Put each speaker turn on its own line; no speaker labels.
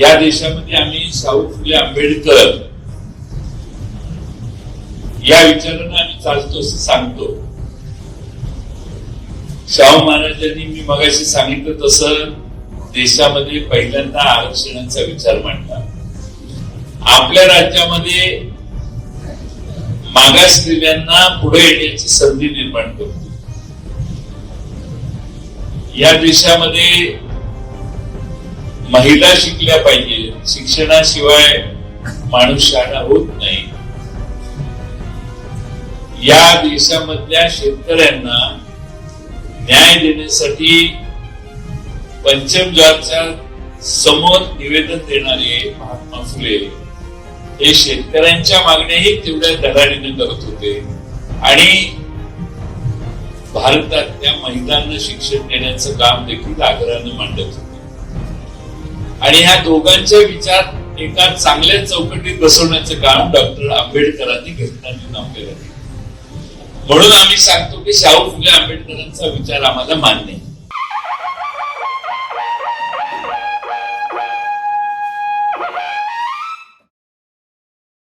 या देशामध्ये आम्ही शाहू फुले आंबेडकर या विचारानं आम्ही चालतो असं सांगतो. शाहू महाराजांनी मी मगाशी सांगितलं तसं देशामध्ये पहिल्यांदा आरक्षणाचा विचार मांडला. आपल्या राज्यामध्ये मागासलेल्यांना पुढे येण्याची संधी निर्माण करतो. या देशामध्ये महिला शिकल्या पाहिजे. शिक्षणाशिवाय माणूस शाळा होत नाही. या देशामधल्या शेतकऱ्यांना न्याय देण्यासाठी पंचमजातच्या समोर निवेदन देणारे महात्मा फुले हे शेतकऱ्यांच्या मागण्याही तेवढ्या धडाडीने करत होते. आणि भारतातल्या महिलांना शिक्षण देण्याचं काम देखील आग्रहानं मांडत होते. आणि ह्या दोघांचे विचार एका चांगल्या चौकटीत बसवण्याचं काम डॉक्टर आंबेडकरांनी घटनांनी आपल्याला म्हणून आम्ही सांगतो की शाहू फुले आंबेडकरांचा विचार आम्हाला मान्य आहे.